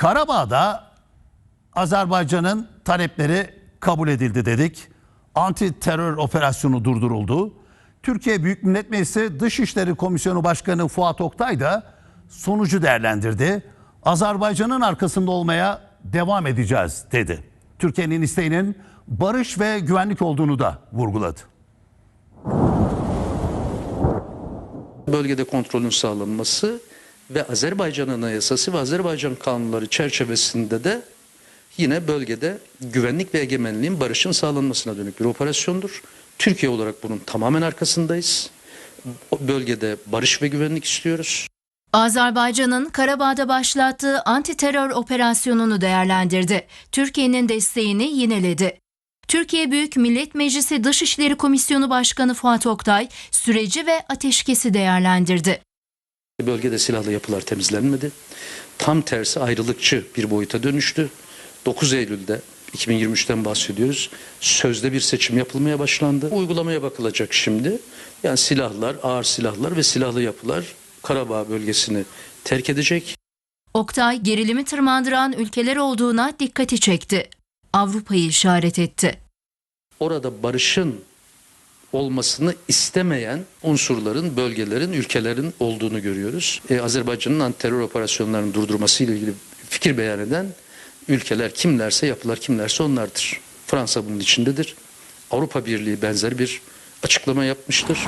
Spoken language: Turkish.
Karabağ'da Azerbaycan'ın talepleri kabul edildi dedik. Anti terör operasyonu durduruldu. Türkiye Büyük Millet Meclisi Dışişleri Komisyonu Başkanı Fuat Oktay da sonucu değerlendirdi. Azerbaycan'ın arkasında olmaya devam edeceğiz dedi. Türkiye'nin isteğinin barış ve güvenlik olduğunu da vurguladı. bölgede kontrolün sağlanması ve Azerbaycan Anayasası ve Azerbaycan kanunları çerçevesinde de yine bölgede güvenlik ve egemenliğin barışın sağlanmasına dönük bir operasyondur. Türkiye olarak bunun tamamen arkasındayız. O bölgede barış ve güvenlik istiyoruz. Azerbaycan'ın Karabağ'da başlattığı anti-terör operasyonunu değerlendirdi. Türkiye'nin desteğini yineledi. Türkiye Büyük Millet Meclisi Dışişleri Komisyonu Başkanı Fuat Oktay süreci ve ateşkesi değerlendirdi. Bölgede silahlı yapılar temizlenmedi. Tam tersi ayrılıkçı bir boyuta dönüştü. 9 Eylül'de 2023'ten bahsediyoruz. Sözde bir seçim yapılmaya başlandı. Uygulamaya bakılacak şimdi. Yani silahlar, ağır silahlar ve silahlı yapılar Karabağ bölgesini terk edecek. Oktay gerilimi tırmandıran ülkeler olduğuna dikkati çekti. Avrupa'yı işaret etti. Orada barışın olmasını istemeyen unsurların, bölgelerin, ülkelerin olduğunu görüyoruz. Ee, Azerbaycan'ın anti-terör operasyonlarını durdurması ile ilgili fikir beyan eden ülkeler kimlerse, yapılar kimlerse onlardır. Fransa bunun içindedir. Avrupa Birliği benzer bir açıklama yapmıştır.